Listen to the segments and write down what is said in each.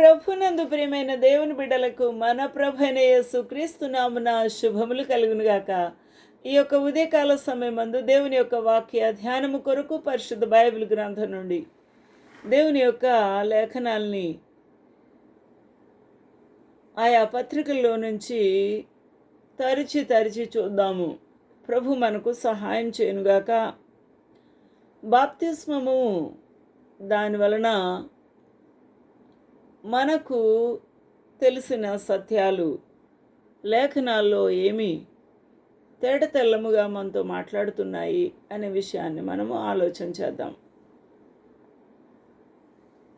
ప్రభునందు ప్రియమైన దేవుని బిడ్డలకు మన ప్రభైన యేసు నామున శుభములు కలుగునుగాక. ఈ యొక్క ఉదయకాల సమయమందు దేవుని యొక్క వాక్య ధ్యానము కొరకు పరిశుద్ధ బైబిల్ గ్రంథం నుండి దేవుని యొక్క లేఖనాల్ని ఆయా పత్రికల్లో నుంచి తరిచి తరిచి చూద్దాము. ప్రభు మనకు సహాయం చేయనుగాక. బాప్తిస్మము దాని వలన మనకు తెలిసిన సత్యాలు లేఖనాల్లో ఏమి తేట తెల్లముగా మనతో మాట్లాడుతున్నాయి అనే విషయాన్ని మనము ఆలోచన చేద్దాం.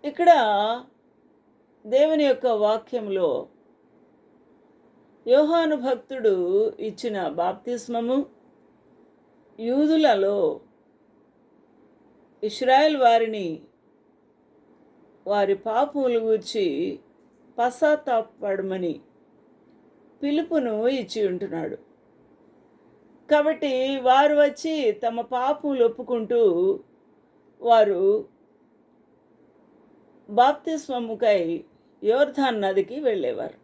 ఇక్కడ దేవుని యొక్క వాక్యంలో యోహాను భక్తుడు ఇచ్చిన బాప్తిస్మము యూదులలో ఇస్రాయల్ వారిని వారి పాపములు గూర్చి పశ్చాత్తాపడమని పిలుపును ఇచ్చి ఉంటున్నాడు. కాబట్టి వారు వచ్చి తమ పాపములు ఒప్పుకుంటూ వారు బాప్తిస్మముకై యోర్ధాన్ నదికి వెళ్ళేవారు.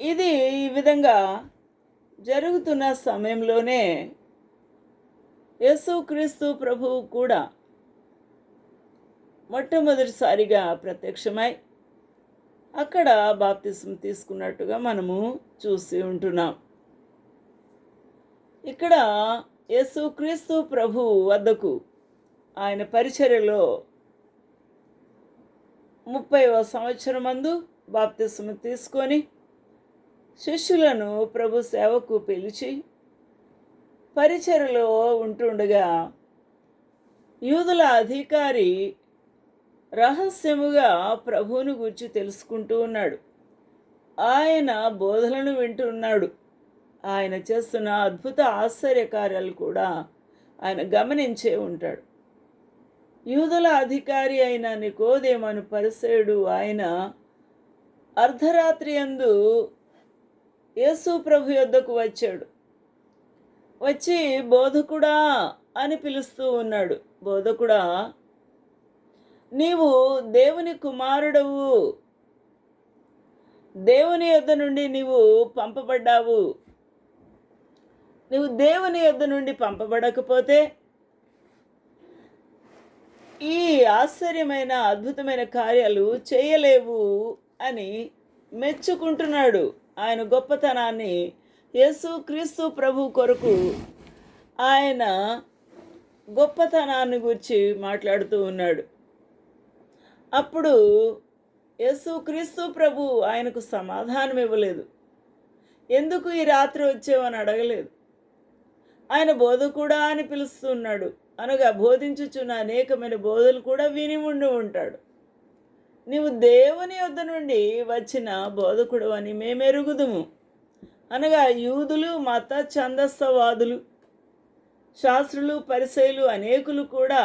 ఇది ఈ విధంగా జరుగుతున్న సమయంలోనే యేసుక్రీస్తు ప్రభువు కూడా మొట్టమొదటిసారిగా ప్రత్యక్షమై అక్కడ బాప్తిసం తీసుకున్నట్టుగా మనము చూసి ఉంటున్నాం. ఇక్కడ యేసుక్రీస్తు ప్రభు వద్దకు ఆయన పరిచర్యలో ముప్పైవ సంవత్సరం మందు బాప్తిసం తీసుకొని శిష్యులను ప్రభు సేవకు పిలిచి పరిచర్యలో ఉంటుండగా యూదుల అధికారి రహస్యముగా ప్రభువును గురించి తెలుసుకుంటూ ఉన్నాడు. ఆయన బోధలను వింటున్నాడు ఆయన చేస్తున్న అద్భుత ఆశ్చర్యకార్యాలు కూడా ఆయన గమనించే ఉంటాడు. యూదుల అధికారి అయిన నికోదేమను పరిసేయుడు ఆయన అర్ధరాత్రి అందు యేసు ప్రభు యొద్దకు వచ్చాడు. వచ్చి బోధకుడా అని పిలుస్తూ ఉన్నాడు. బోధకుడా నీవు దేవుని కుమారుడవు. దేవుని యొద్ద నుండి నీవు పంపబడ్డావు. నువ్వు దేవుని యొద్ద నుండి పంపబడకపోతే ఈ ఆశ్చర్యమైన అద్భుతమైన కార్యాలు చేయలేవు అని మెచ్చుకుంటున్నాడు ఆయన గొప్పతనాన్ని యేసు క్రీస్తు ప్రభు కొరకు ఆయన గొప్పతనాన్ని గురించి మాట్లాడుతూ ఉన్నాడు. అప్పుడు యేసు క్రీస్తు ప్రభు ఆయనకు సమాధానం ఇవ్వలేదు. ఎందుకు ఈ రాత్రి వచ్చేవని అడగలేదు. ఆయన బోధ కూడా అని పిలుస్తున్నాడు. అనగా బోధించుచున్న అనేకమైన బోధలు కూడా విని ఉండి ఉంటాడు. నీవు దేవుని యొద్ద నుండి వచ్చిన బోధకుడు అని మేమెరుగుదుము. అనగా యూదులు మత ఛందస్సవాదులు శాస్త్రులు పరిశైలు అనేకులు కూడా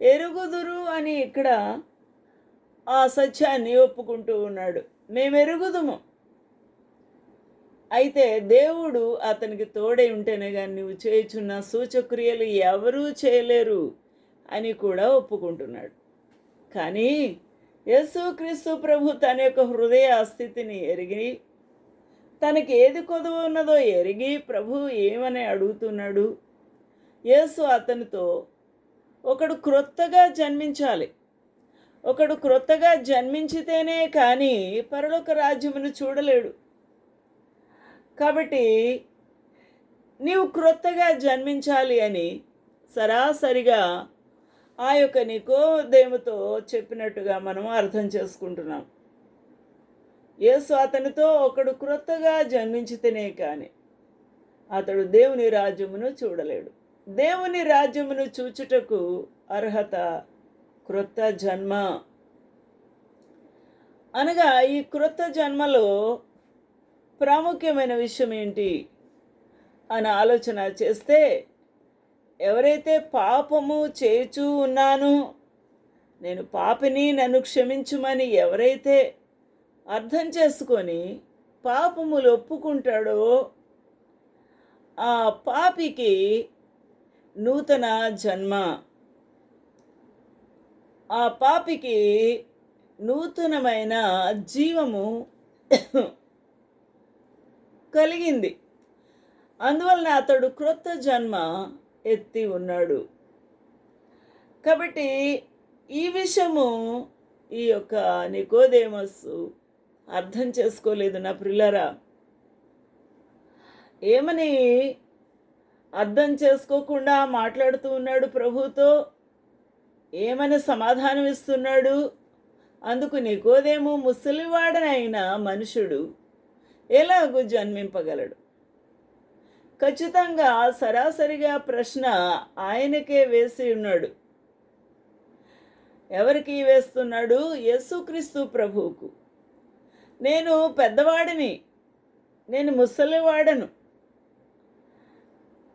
ఎరుగుదురు అని ఇక్కడ ఆ సత్యాన్ని ఒప్పుకుంటూ ఉన్నాడు. మేమెరుగుదుము. అయితే దేవుడు అతనికి తోడై ఉంటేనే కానీ నువ్వు చేయుచున్న సూచక్రియలు ఎవరూ చేయలేరు అని కూడా ఒప్పుకుంటున్నాడు. కానీ యేసుక్రీస్తు ప్రభు తన యొక్క హృదయ స్థితిని ఎరిగి తనకి ఏది కొదవ ఉన్నదో ఎరిగి ప్రభు ఏమని అడుగుతున్నాడు? యేసు అతనితో ఒకడు క్రొత్తగా జన్మించాలి. ఒకడు క్రొత్తగా జన్మించితేనే కానీ పరలోక రాజ్యమును చూడలేడు. కాబట్టి నీవు క్రొత్తగా జన్మించాలి అని సరాసరిగా ఆ యొక్క నికోదేముతో చెప్పినట్టుగా మనం అర్థం చేసుకుంటున్నాం. యేసు అతనితో ఒకడు క్రొత్తగా జన్మించితేనే కానీ అతడు దేవుని రాజ్యమును చూడలేడు. దేవుని రాజ్యమును చూచుటకు అర్హత క్రొత్త జన్మ. అనగా ఈ క్రొత్త జన్మలో ప్రాముఖ్యమైన విషయం ఏంటి? అని ఆలోచన చేస్తే ఎవరైతే పాపము చేచూ ఉన్నాను నేను పాపిని నన్ను క్షమించుమని ఎవరైతే అర్థం చేసుకొని పాపములు ఒప్పుకుంటాడో ఆ పాపికి నూతన జన్మ. ఆ పాపికి నూతనమైన జీవము కలిగింది. అందువలన అతడు క్రొత్త జన్మ ఎత్తి ఉన్నాడు. కాబట్టి ఈ విషయము ఈ యొక్క నికోదేమస్ అర్థం చేసుకోలేదు నా ప్రిల్లరా. ఏమని అర్థం చేసుకోకుండా మాట్లాడుతూ ఉన్నాడు ప్రభుతో? ఏమని సమాధానం ఇస్తున్నాడు? అందుకు నికోదేమో ముసలివాడనైన మనుషుడు ఎలాగూ జన్మింపగలడు. ఖచ్చితంగా సరాసరిగా ప్రశ్న ఆయనకే వేసి ఉన్నాడు. ఎవరికి వేస్తున్నాడు? యేసుక్రీస్తు ప్రభువుకు. నేను పెద్దవాడిని నేను ముసలివాడను.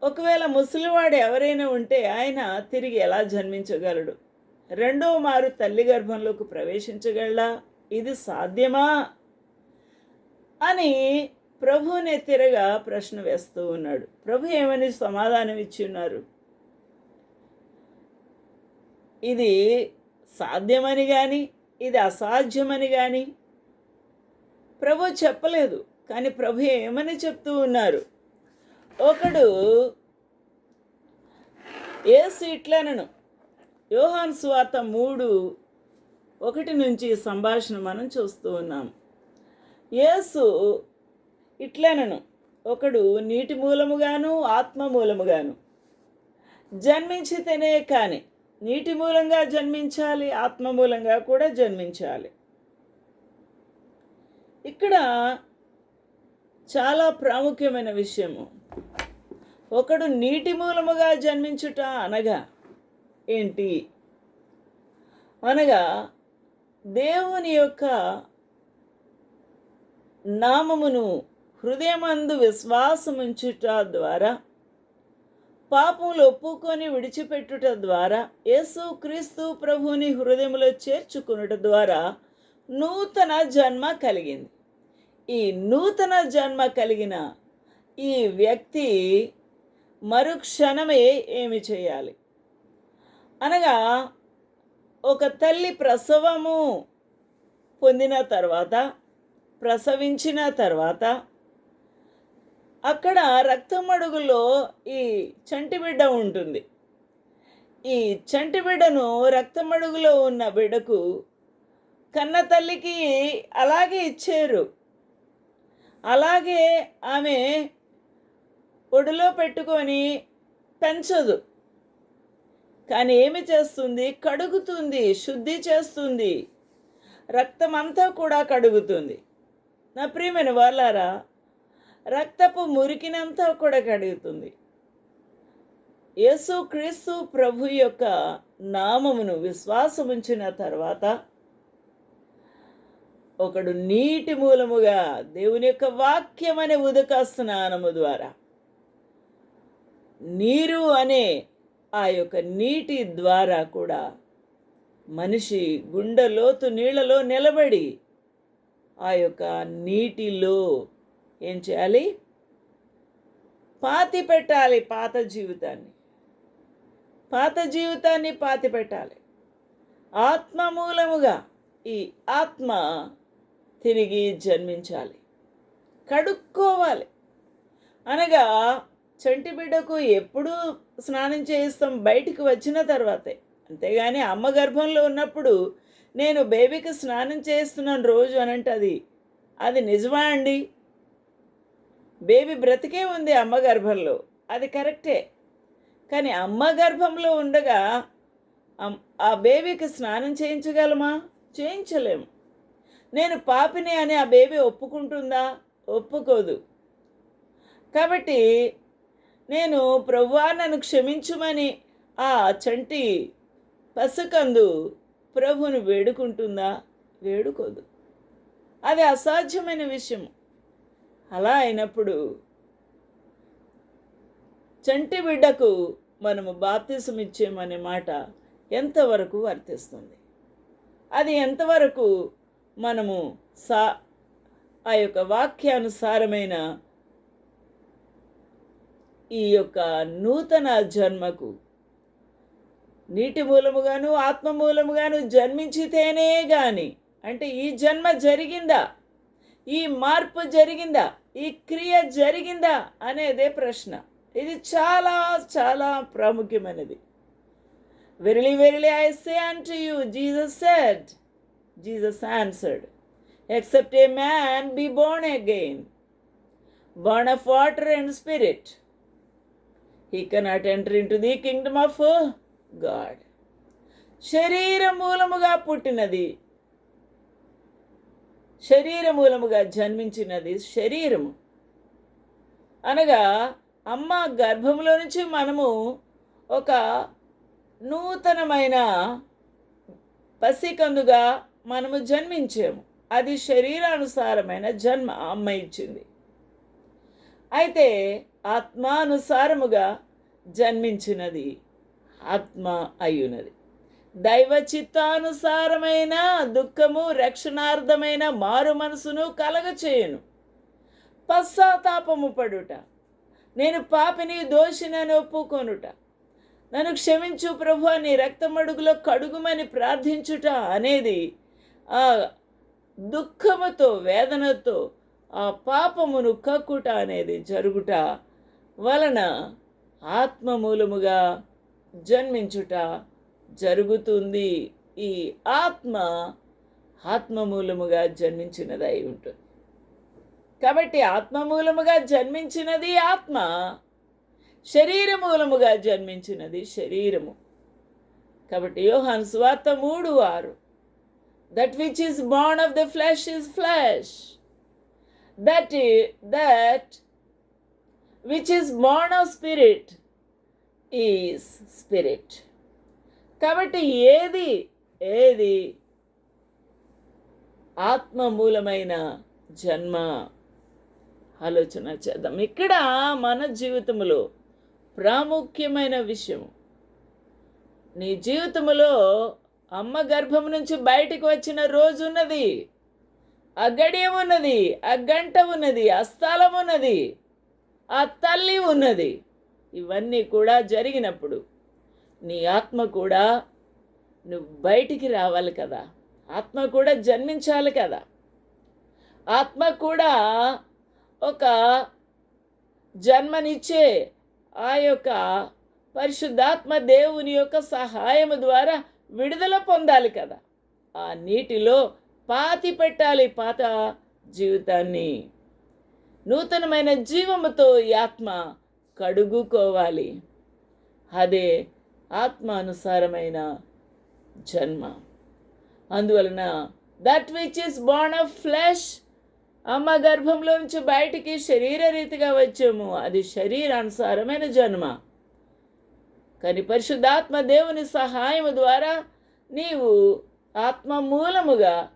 ఒకవేళ ముసలివాడు ఎవరైనా ఉంటే ఆయన తిరిగి ఎలా జన్మించగలడు? రెండవ మారు తల్లి గర్భంలోకి ప్రవేశించగలడా? ఇది సాధ్యమా? అని ప్రభువుని తిరగా ప్రశ్న వేస్తూ ఉన్నాడు. ప్రభు ఏమని సమాధానం ఇచ్చి ఉన్నారు? ఇది సాధ్యమని కానీ ఇది అసాధ్యమని కానీ ప్రభు చెప్పలేదు. కానీ ప్రభు ఏమని చెప్తూ ఉన్నారు? ఒకడు ఏ ఇట్లనను యోహాన్ స్వార్త మూడు ఒకటి నుంచి సంభాషణ మనం చూస్తూ ఉన్నాం. యేసు ఇట్లనను ఒకడు నీటి మూలముగాను ఆత్మ మూలముగాను. జన్మించితేనే కానీ నీటి మూలంగా జన్మించాలి ఆత్మ మూలంగా కూడా జన్మించాలి. ఇక్కడ చాలా ప్రాముఖ్యమైన విషయము. ఒకడు నీటి మూలముగా జన్మించుట అనగా ఏంటి? అనగా దేవుని యొక్క నామమును హృదయమందు విశ్వాసముంచుట ద్వారా పాపములు ఒప్పుకొని విడిచిపెట్టుట ద్వారా యేసు క్రీస్తు ప్రభుని హృదయంలో చేర్చుకునుట ద్వారా నూతన జన్మ కలిగింది. ఈ నూతన జన్మ కలిగిన ఈ వ్యక్తి మరుక్షణమే ఏమి చేయాలి? అనగా ఒక తల్లి ప్రసవము పొందిన తర్వాత ప్రసవించిన తర్వాత అక్కడ రక్తమడుగులో ఈ చంటి బిడ్డ ఉంటుంది. ఈ చంటి బిడ్డను రక్తమడుగులో ఉన్న బిడ్డకు కన్న తల్లికి అలాగే ఇచ్చారు. అలాగే ఆమె ఒడిలో పెట్టుకొని పెంచదు. కానీ ఏమి చేస్తుంది? కడుగుతుంది శుద్ధి చేస్తుంది. రక్తం అంతా కూడా కడుగుతుంది. నా ప్రియమైన వాళ్ళారా రక్తపు మురికినంతా కూడా కడుగుతుంది. యేసు క్రీస్తు ప్రభు యొక్క నామమును విశ్వాసముంచిన తర్వాత ఒకడు నీటి మూలముగా దేవుని యొక్క వాక్యం అనే ఉదక స్నానము ద్వారా నీరు అనే ఆ యొక్క నీటి ద్వారా కూడా మనిషి గుండెలోతు నీళ్ళలో నీళ్ళలో నిలబడి ఆ యొక్క నీటిలో ఏం చేయాలి? పాతి పెట్టాలి పాత జీవితాన్ని. పాత జీవితాన్ని పాతి పెట్టాలి. ఆత్మ మూలముగా ఈ ఆత్మ తిరిగి జన్మించాలి. కడుక్కోవాలి. అనగా చంటి బిడ్డకు ఎప్పుడూ స్నానం చేయిస్తాం బయటికి వచ్చిన తర్వాతే. అంతేగాని అమ్మ గర్భంలో ఉన్నప్పుడు నేను బేబీకి స్నానం చేస్తున్నాను రోజు అని అంటే అది అది నిజమా అండి? బేబీ బ్రతికే ఉంది అమ్మ గర్భంలో అది కరెక్టే. కానీ అమ్మ గర్భంలో ఉండగా అమ్- ఆ బేబీకి స్నానం చేయించగలమా? చేయించలేము నేను పాపిని అని ఆ బేబీ ఒప్పుకుంటుందా? ఒప్పుకోదు. కాబట్టి నేను ప్రవ్వా నన్ను క్షమించుమని ఆ చంటి పసుకందు ప్రభును వేడుకుంటుందా? వేడుకోదు. అది అసాధ్యమైన విషయం అలా అయినప్పుడు చంటి బిడ్డకు మనము బాప్తిసం ఇచ్చేమనే మాట ఎంతవరకు వర్తిస్తుంది? అది ఎంతవరకు మనము సా ఆ యొక్క వాక్యానుసారమైన ఈ యొక్క నూతన జన్మకు నీటి మూలముగాను ఆత్మ మూలముగాను జన్మించితేనే గాని అంటే ఈ జన్మ జరిగిందా? ఈ మార్పు జరిగిందా? ఈ క్రియ జరిగిందా? అనేదే ప్రశ్న. ఇది చాలా చాలా ప్రాముఖ్యమైనది. Verily verily I say unto you Jesus said Jesus answered except a man be born again born of water and spirit he cannot enter in to the kingdom of God శరీర మూలముగా పుట్టినది. శరీర మూలముగా జన్మించినది శరీరము. అనగా అమ్మ గర్భంలో నుంచి మనము ఒక నూతనమైన పసికందుగా మనము జన్మించాము. అది శరీరానుసారమైన జన్మ అమ్మ ఇచ్చింది. అయితే ఆత్మానుసారముగా జన్మించినది. ఆత్మ అయ్యున్నది. దైవ చిత్తానుసారమైన దుఃఖము రక్షణార్థమైన మారు మనసును కలగచేయను. పశ్చాత్తాపము పడుట. నేను పాపిని దోషినని ఒప్పుకొనుట. నన్ను క్షమించు ప్రభు నీ రక్తమడుగులో కడుగుమని ప్రార్థించుట అనేది ఆ దుఃఖముతో వేదనతో ఆ పాపమును కక్కుట అనేది జరుగుట వలన ఆత్మ మూలముగా జన్మించుట జరుగుతుంది. ఈ ఆత్మ ఆత్మ మూలముగా జన్మించినదై ఉంటుంది. కాబట్టి ఆత్మ మూలముగా జన్మించినది ఆత్మ శరీర మూలముగా జన్మించినది శరీరము. కాబట్టి యోహాన్ స్వార్థ మూడు ఆరు that which is bond of the flesh is flesh that that which which born of spirit is spirit కాబట్టి ఏది ఏది? ఆత్మ మూలమైన జన్మ. ఆలోచన చేద్దాం. ఇక్కడ మన జీవితంలో ప్రాముఖ్యమైన విషయం. నీ జీవితంలో అమ్మ గర్భం నుంచి బయటకు వచ్చిన రోజు ఉన్నది. ఆ గడియం ఉన్నది ఆ గంట ఉన్నది ఆ స్థలం ఉన్నది. ఆ తల్లి ఉన్నది. ఇవన్నీ కూడా జరిగినప్పుడు నీ ఆత్మ కూడా నువ్వు బయటికి రావాలి కదా. ఆత్మ కూడా జన్మించాలి కదా. ఆత్మ కూడా ఒక జన్మనిచ్చే ఆ యొక్క పరిశుద్ధాత్మ దేవుని యొక్క సహాయం ద్వారా విడుదల పొందాలి కదా. ఆ నీటిలో పాతి పెట్టాలి పాత జీవితాన్ని. నూతనమైన జీవముతో ఈ ఆత్మ కడుగుకోవాలి. అదే ఆత్మానుసారమైన జన్మ. అందువలన that which is born of flesh అమ్మ గర్భంలో నుంచి బయటికి శరీర రీతిగా వచ్చాము. అది శరీరానుసారమైన జన్మ. కానీ పరిశుద్ధాత్మ దేవుని సహాయం ద్వారా నీవు ఆత్మ మూలముగా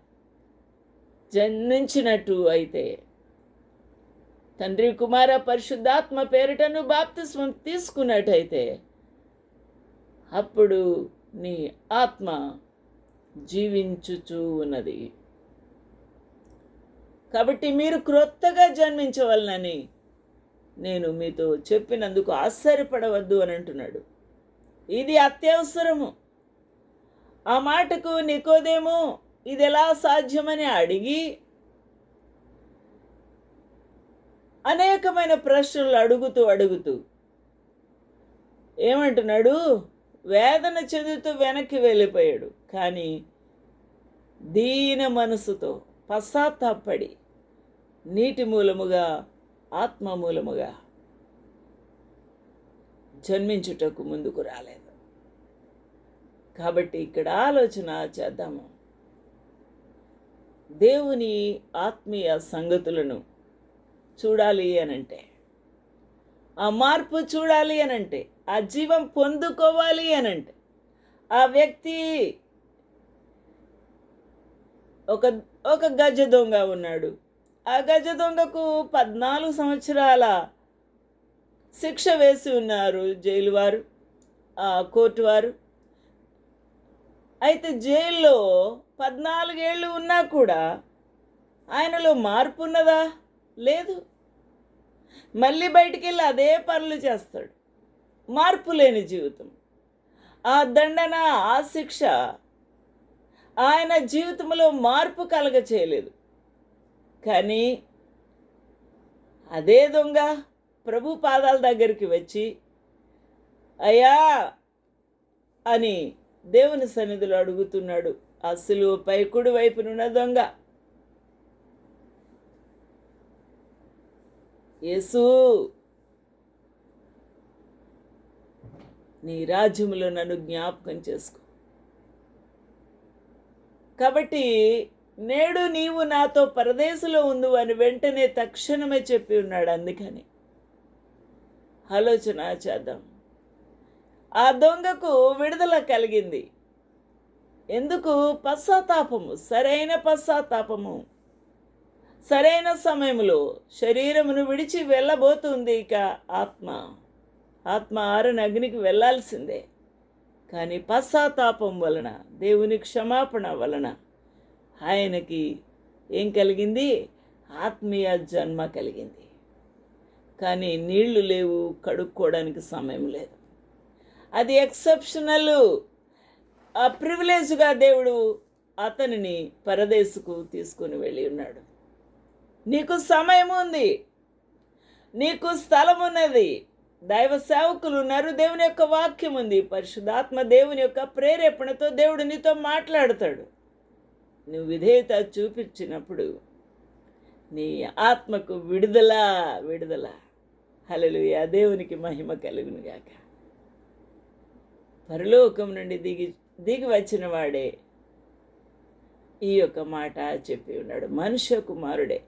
జన్మించినట్టు అయితే తండ్రి కుమార పరిశుద్ధాత్మ పేరిటను బాప్తిస్వం తీసుకున్నట్టయితే అప్పుడు నీ ఆత్మ జీవించుచూ ఉన్నది. కాబట్టి మీరు క్రొత్తగా జన్మించవలనని నేను మీతో చెప్పినందుకు ఆశ్చర్యపడవద్దు అని అంటున్నాడు. ఇది అత్యవసరము. ఆ మాటకు నికోదేమో ఇది ఎలా సాధ్యమని అడిగి అనేకమైన ప్రశ్నలు అడుగుతూ అడుగుతూ. ఏమంటున్నాడు? వేదన చెందుతూ వెనక్కి వెళ్ళిపోయాడు. కానీ దీన మనసుతో పశ్చాత్తాపడి నీటి మూలముగా ఆత్మ మూలముగా జన్మించుటకు ముందుకు రాలేదు. కాబట్టి ఇక్కడ ఆలోచన చేద్దాము. దేవుని ఆత్మీయ సంగతులను చూడాలి అనంటే. ఆ మార్పు చూడాలి అనంటే. ఆ జీవం పొందుకోవాలి అనంటే. ఆ వ్యక్తి ఒక ఒక గజ దొంగ ఉన్నాడు. ఆ గజ దొంగకు పద్నాలుగు సంవత్సరాల శిక్ష వేసి ఉన్నారు జైలు వారు ఆ కోర్టు వారు. అయితే జైల్లో పద్నాలుగేళ్ళు ఉన్నా కూడా ఆయనలో మార్పు ఉన్నదా? లేదు. మళ్ళీ బయటికి వెళ్ళి అదే పనులు చేస్తాడు. మార్పు లేని జీవితం. ఆ దండన ఆ శిక్ష ఆయన జీవితంలో మార్పు కలగ చేయలేదు కానీ అదే దొంగ ప్రభు పాదాల దగ్గరికి వచ్చి అయ్యా అని దేవుని సన్నిధిలో అడుగుతున్నాడు. ఆ సిలువపై కుడి వైపునున్న దొంగ. యేసు. నీ రాజ్యములో నన్ను జ్ఞాపకం చేసుకో. కాబట్టి నేడు నీవు నాతో పరదేశంలో ఉండు అని వెంటనే తక్షణమే చెప్పి ఉన్నాడు అందుకని. ఆలోచన చేద్దాం. ఆ దొంగకు విడుదల కలిగింది. ఎందుకు? పశ్చాత్తాపము సరైన పశ్చాత్తాపము. సరైన సమయంలో శరీరమును విడిచి వెళ్ళబోతుంది ఇక ఆత్మ. ఆత్మ ఆరుని అగ్నికి వెళ్ళాల్సిందే. కానీ పశ్చాత్తాపం వలన దేవుని క్షమాపణ వలన ఆయనకి ఏం కలిగింది? ఆత్మీయ జన్మ కలిగింది. కానీ నీళ్ళు లేవు కడుక్కోవడానికి సమయం లేదు. అది ఎక్సెప్షనల్. ఆ ప్రివిలేజ్గా దేవుడు అతనిని పరదేశకు తీసుకుని వెళ్ళి ఉన్నాడు. నీకు సమయం ఉంది నీకు స్థలం ఉన్నది దైవ సేవకులు ఉన్నారు. దేవుని యొక్క వాక్యం ఉంది పరిశుద్ధాత్మ దేవుని యొక్క ప్రేరేపణతో దేవుడు నీతో మాట్లాడతాడు. నువ్వు విధేయత చూపించినప్పుడు నీ ఆత్మకు విడుదల విడుదల. హల్లెలూయా. దేవునికి మహిమ కలుగునుగాక. పరలోకం నుండి దిగి దిగి వచ్చిన వాడే ఈ యొక్క మాట చెప్పి ఉన్నాడు. మనుష్య కుమారుడే.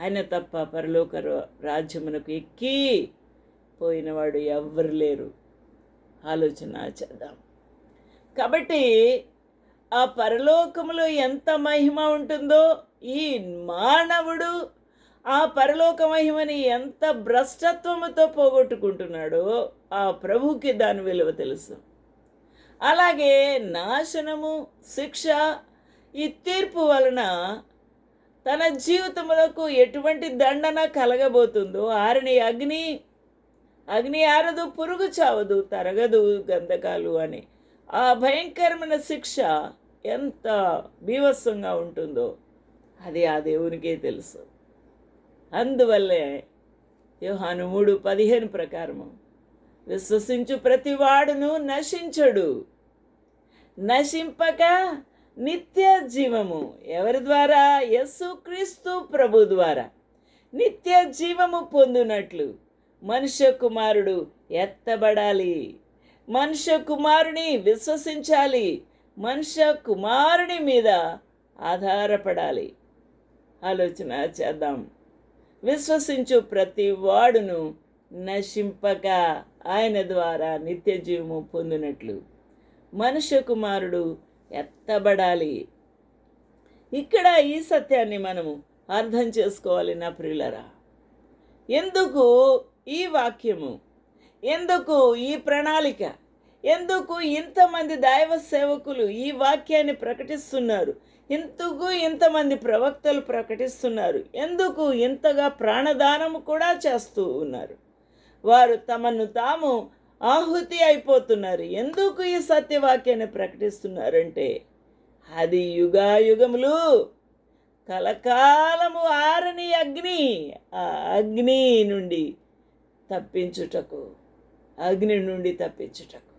ఆయన తప్ప పరలోక రాజ్యమునకు ఎక్కి పోయినవాడు ఎవ్వరు లేరు. ఆలోచన చేద్దాం. కాబట్టి ఆ పరలోకములో ఎంత మహిమ ఉంటుందో ఈ మానవుడు ఆ పరలోక మహిమని ఎంత భ్రష్టత్వముతో పోగొట్టుకుంటున్నాడో ఆ ప్రభుకి దాని విలువ తెలుసు. అలాగే నాశనము శిక్ష ఈ తీర్పు వలన తన జీవితములకు ఎటువంటి దండన కలగబోతుందో ఆరిని అగ్ని అగ్ని ఆరదు పురుగు చావదు తరగదు గంధకాలు అని. ఆ భయంకరమైన శిక్ష ఎంత బీభత్సంగా ఉంటుందో అది ఆ దేవునికే తెలుసు. అందువల్లే యోహాను మూడు పదిహేను ప్రకారము విశ్వసించు ప్రతివాడును నశించడు. నశింపక నిత్య జీవము. ఎవరి ద్వారా? యేసుక్రీస్తు ప్రభు ద్వారా. నిత్య జీవము పొందునట్లు మనుష్య కుమారుడు ఎత్తబడాలి. మనుష్య కుమారుని విశ్వసించాలి. మనుష్య కుమారుని మీద ఆధారపడాలి. ఆలోచన చేద్దాం. విశ్వసించు ప్రతి వాడును నశింపక ఆయన ద్వారా నిత్య జీవము పొందినట్లు. మనుష్య కుమారుడు ఎత్తబడాలి. ఇక్కడ ఈ సత్యాన్ని మనము అర్థం చేసుకోవాలి నా ప్రియులరా. ఎందుకు ఈ వాక్యము? ఎందుకు ఈ ప్రణాళిక? ఎందుకు ఇంతమంది దైవ సేవకులు ఈ వాక్యాన్ని ప్రకటిస్తున్నారు? ఎందుకు ఇంతమంది ప్రవక్తలు ప్రకటిస్తున్నారు? ఎందుకు ఇంతగా ప్రాణదానము కూడా చేస్తూ ఉన్నారు? వారు తమను తాము ఆహుతి అయిపోతున్నారు. ఎందుకు ఈ సత్యవాక్యాన్ని ప్రకటిస్తున్నారంటే అది యుగాయుగములు కలకాలము ఆరని అగ్ని ఆ అగ్ని నుండి తప్పించుటకు అగ్ని నుండి తప్పించుటకు.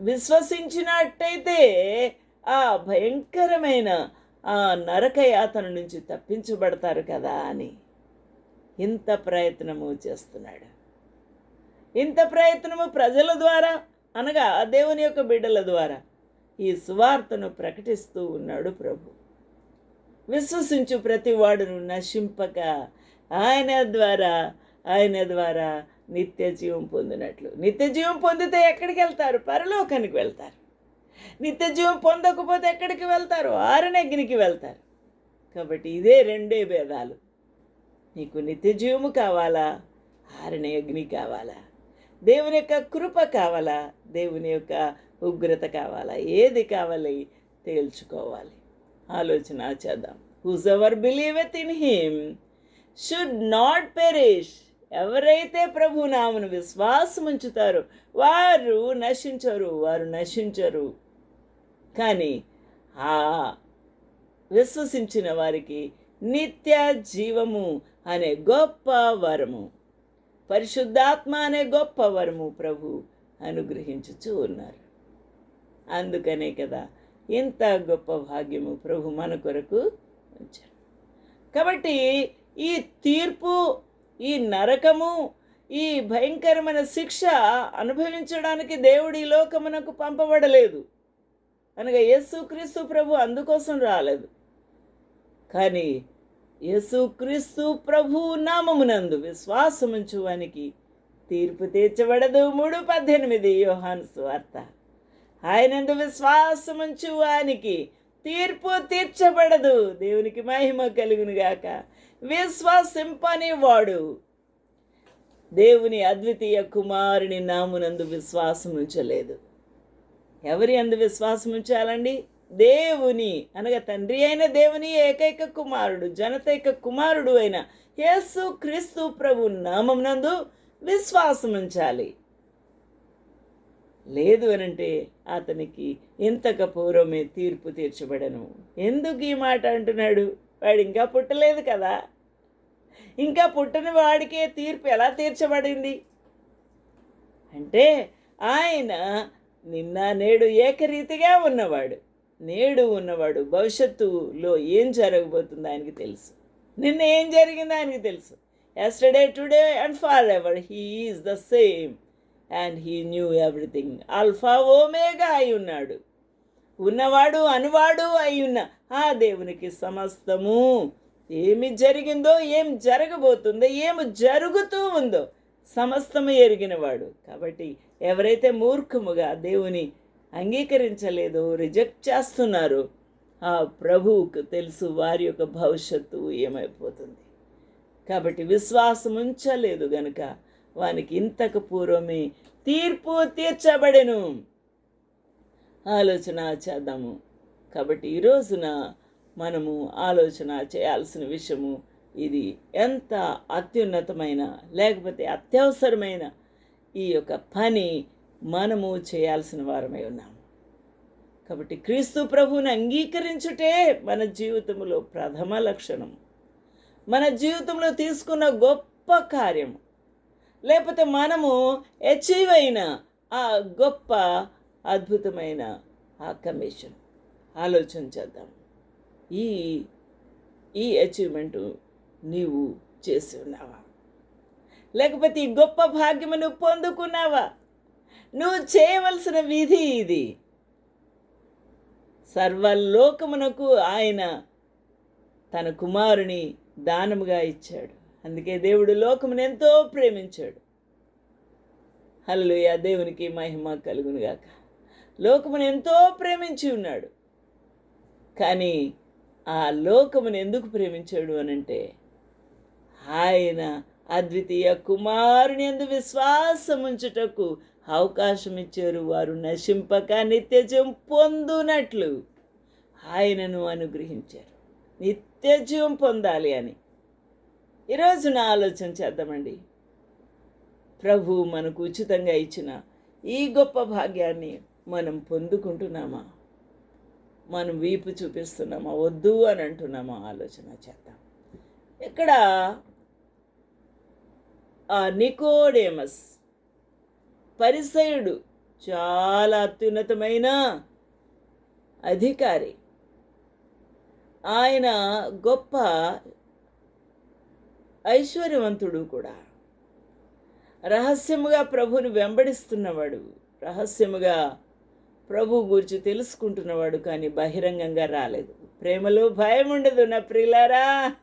విశ్వసించినట్టయితే ఆ భయంకరమైన ఆ నరకయాతన నుంచి తప్పించబడతారు కదా అని ఇంత ప్రయత్నము చేస్తున్నాడు. ఇంత ప్రయత్నము ప్రజల ద్వారా అనగా ఆ దేవుని యొక్క బిడ్డల ద్వారా ఈ సువార్తను ప్రకటిస్తూ ఉన్నాడు ప్రభు. విశ్వసించు ప్రతి వాడును నశింపక. ఆయన ద్వారా ఆయన ద్వారా నిత్య జీవం పొందినట్లు. నిత్య జీవం పొందితే ఎక్కడికి వెళ్తారు? పరలోకానికి వెళ్తారు. నిత్య జీవం పొందకపోతే ఎక్కడికి వెళ్తారు? ఆరణగ్నికి వెళ్తారు. కాబట్టి ఇదే రెండే భేదాలు. నీకు నిత్య జీవము కావాలా? ఆరని అగ్ని కావాలా? దేవుని యొక్క కృప కావాలా? దేవుని యొక్క ఉగ్రత కావాలా? ఏది కావాలి? తేల్చుకోవాలి. ఆలోచన చేద్దాం. Whosoever believeth in him should not perish ఎవరైతే ప్రభు నామను విశ్వాసం ఉంచుతారో వారు నశించరు వారు నశించరు. కానీ ఆ విశ్వసించిన వారికి నిత్య జీవము అనే గొప్ప వరము. పరిశుద్ధాత్మ అనే గొప్ప వరము ప్రభు అనుగ్రహించుచూ ఉన్నారు. అందుకనే కదా ఇంత గొప్ప భాగ్యము ప్రభు మన కొరకు ఉంచారు. కాబట్టి ఈ తీర్పు ఈ నరకము ఈ భయంకరమైన శిక్ష అనుభవించడానికి దేవుడు ఈ లోకమునకు పంపబడలేదు. అనగా యేసుక్రీస్తు ప్రభు అందుకోసం రాలేదు. కానీ యేసుక్రీస్తు ప్రభు నామమునందు విశ్వాసముంచు వానికి తీర్పు తీర్చబడదు. మూడు పద్దెనిమిది యోహాను స్వార్త. ఆయనందు విశ్వాసముంచు వానికి తీర్పు తీర్చబడదు. దేవునికి మహిమ కలుగునుగాక. విశ్వాసింపని వాడు దేవుని అద్వితీయ కుమారుని నామునందు విశ్వాసం ఉంచలేదు ఎవరి అందు విశ్వాసం ఉంచాలండి దేవుని అనగా తండ్రి అయిన దేవుని ఏకైక కుమారుడు జనతైక కుమారుడు అయిన యేసు క్రీస్తు ప్రభు నామమునందు విశ్వాసం ఉంచాలి. లేదు అనంటే అతనికి ఇంతక పూర్వమే తీర్పు తీర్చబడను. ఎందుకు ఈ మాట అంటున్నాడు? వాడు ఇంకా పుట్టలేదు కదా. ఇంకా పుట్టని వాడికే తీర్పు ఎలా తీర్చబడింది? అంటే ఆయన నిన్న నేడు ఏకరీతిగా ఉన్నవాడు. నేడు ఉన్నవాడు భవిష్యత్తులో ఏం జరగబోతుందో ఆయనకి తెలుసు. నిన్న ఏం జరిగిందో ఆయనకి తెలుసు. Yesterday today and for ever he is the same and he knew everything alpha omega అయి ఉన్నాడు. ఉన్నవాడు అనువాడు అయి ఉన్న ఆ దేవునికి సమస్తము ఏమి జరిగిందో ఏం జరగబోతుందో ఏమి జరుగుతూ ఉందో సమస్తము ఎరిగినవాడు. కాబట్టి ఎవరైతే మూర్ఖముగా దేవుని అంగీకరించలేదు రిజెక్ట్ చేస్తున్నారు. ఆ ప్రభువుకు తెలుసు వారి యొక్క భవిష్యత్తు ఏమైపోతుంది. కాబట్టి విశ్వాసం ఉంచలేదు గనుక వానికి ఇంతకు పూర్వమే తీర్పు తీర్చబడెను. ఆలోచన చేద్దాము. కాబట్టి ఈ రోజున మనము ఆలోచన చేయాల్సిన విషయము ఇది ఎంత అత్యున్నతమైన లేకపోతే అత్యవసరమైన ఈ యొక్క పని మనము చేయాల్సిన వారమై ఉన్నాము కాబట్టి క్రీస్తు ప్రభువుని అంగీకరించుటే మన జీవితంలో ప్రథమ లక్షణం. మన జీవితంలో తీసుకున్న గొప్ప కార్యం లేకపోతే మనము అచీవ్ అయిన ఆ గొప్ప అద్భుతమైన ఆ కమిషన్ ఆలోచన చేద్దాం. ఈ ఈ అచీవ్మెంట్ నీవు చేసి ఉన్నావా? లేకపోతే ఈ గొప్ప భాగ్యము నువ్వు పొందుకున్నావా? నువ్వు చేయవలసిన విధి ఇది. సర్వలోకమునకు ఆయన తన కుమారుని దానముగా ఇచ్చాడు. అందుకే దేవుడు లోకమును ఎంతో ప్రేమించాడు. హల్లుయ దేవునికి మహిమ కలుగునుగాక. లోకమును ఎంతో ప్రేమించి ఉన్నాడు. కానీ ఆ లోకమును ఎందుకు ప్రేమించాడు అనంటే ఆయన అద్వితీయ కుమారుని ఎందు విశ్వాసం ఉంచుటకు అవకాశం ఇచ్చారు వారు నశింపక నిత్యజం పొందునట్లు ఆయనను అనుగ్రహించారు. నిత్యజీవం పొందాలి అని. ఈరోజు నా ఆలోచన చేద్దామండి. ప్రభు మనకు ఉచితంగా ఇచ్చిన ఈ గొప్ప భాగ్యాన్ని మనం పొందుకుంటున్నామా? మనం వీపు చూపిస్తున్నామా? వద్దు అని అంటున్నామా? ఆలోచన చేద్దాం. ఇక్కడ నికోడేమస్ పరిసయుడు చాలా అత్యున్నతమైన అధికారి. ఆయన గొప్ప ఐశ్వర్యవంతుడు కూడా. రహస్యముగా ప్రభుని వెంబడిస్తున్నవాడు రహస్యముగా ప్రభు గురించి తెలుసుకుంటున్నవాడు కానీ బహిరంగంగా రాలేదు. ప్రేమలో భయం ఉండదు నా ప్రిలారా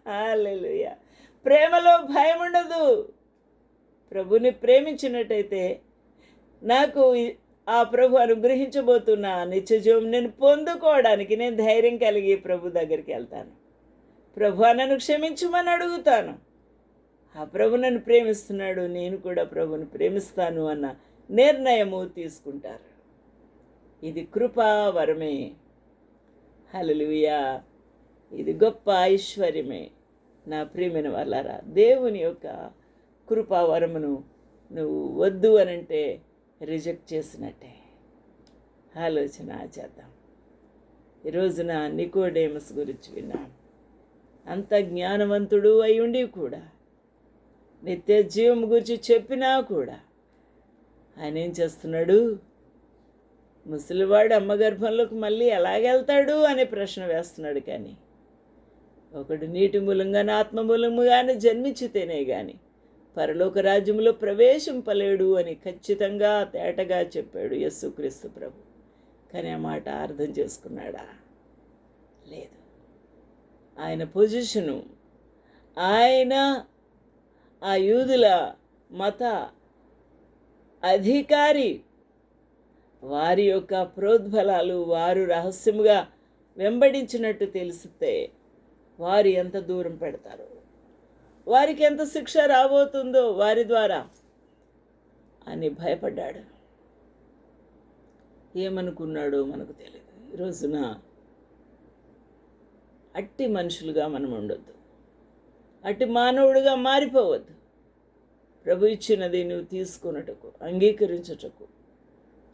ప్రేమలో భయం ఉండదు ప్రభుని ప్రేమించినట్టయితే నాకు ఆ ప్రభు అనుగ్రహించబోతున్న నిత్యజీవం నేను పొందుకోవడానికి నేను ధైర్యం కలిగి ప్రభు దగ్గరికి వెళ్తాను. ప్రభు నన్ను క్షమించమని అడుగుతాను. ఆ ప్రభు నన్ను ప్రేమిస్తున్నాడు నేను కూడా ప్రభుని ప్రేమిస్తాను అన్న నిర్ణయము తీసుకుంటారు. ఇది కృపా వరమే హలలుయా ఇది గొప్ప ఐశ్వర్యమే. నా ప్రియమైన వాళ్ళారా దేవుని యొక్క కృపావరమును నువ్వు వద్దు అనంటే రిజెక్ట్ చేసినట్టే. ఆలోచన చేద్దాం. ఈరోజున నికోడేమస్ గురించి విన్నాం. అంత జ్ఞానవంతుడు అయి కూడా నిత్య జీవం గురించి చెప్పినా కూడా ఆయన ఏం చేస్తున్నాడు? ముసలివాడు అమ్మ గర్భంలోకి మళ్ళీ ఎలాగెళ్తాడు అనే ప్రశ్న వేస్తున్నాడు కానీ ఒకడు నీటి మూలంగానే ఆత్మ మూలంగానే జన్మించితేనే కానీ పరలోక రాజ్యంలో ప్రవేశింపలేడు అని ఖచ్చితంగా తేటగా చెప్పాడు యస్సుక్రీస్తు ప్రభు. కానీ ఆ మాట అర్థం చేసుకున్నాడా? లేదు. ఆయన పొజిషను ఆయన ఆ యూదుల మత అధికారి వారి యొక్క ప్రోద్బలాలు వారు రహస్యముగా వెంబడించినట్టు తెలిస్తే వారు ఎంత దూరం పెడతారు? వారికి ఎంత శిక్ష రాబోతుందో వారి ద్వారా అని భయపడ్డాడు. ఏమనుకున్నాడో మనకు తెలియదు ఈ రోజున అట్టి మనుషులుగా మనం ఉండొద్దు. అట్టి మానవుడిగా మారిపోవద్దు. ప్రభు ఇచ్చినది నువ్వు తీసుకున్నటకు అంగీకరించుటకు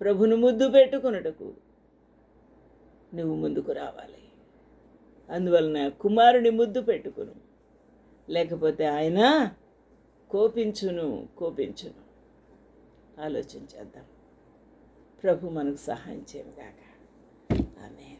ప్రభును ముద్దు పెట్టుకున్నటకు నువ్వు ముందుకు రావాలి. అందువలన కుమారుని ముద్దు పెట్టుకును. లేకపోతే ఆయన కోపించును కోపించును. ఆలోచించేద్దాం ప్రభు మనకు సహాయం చేయగాక కాక ఆమె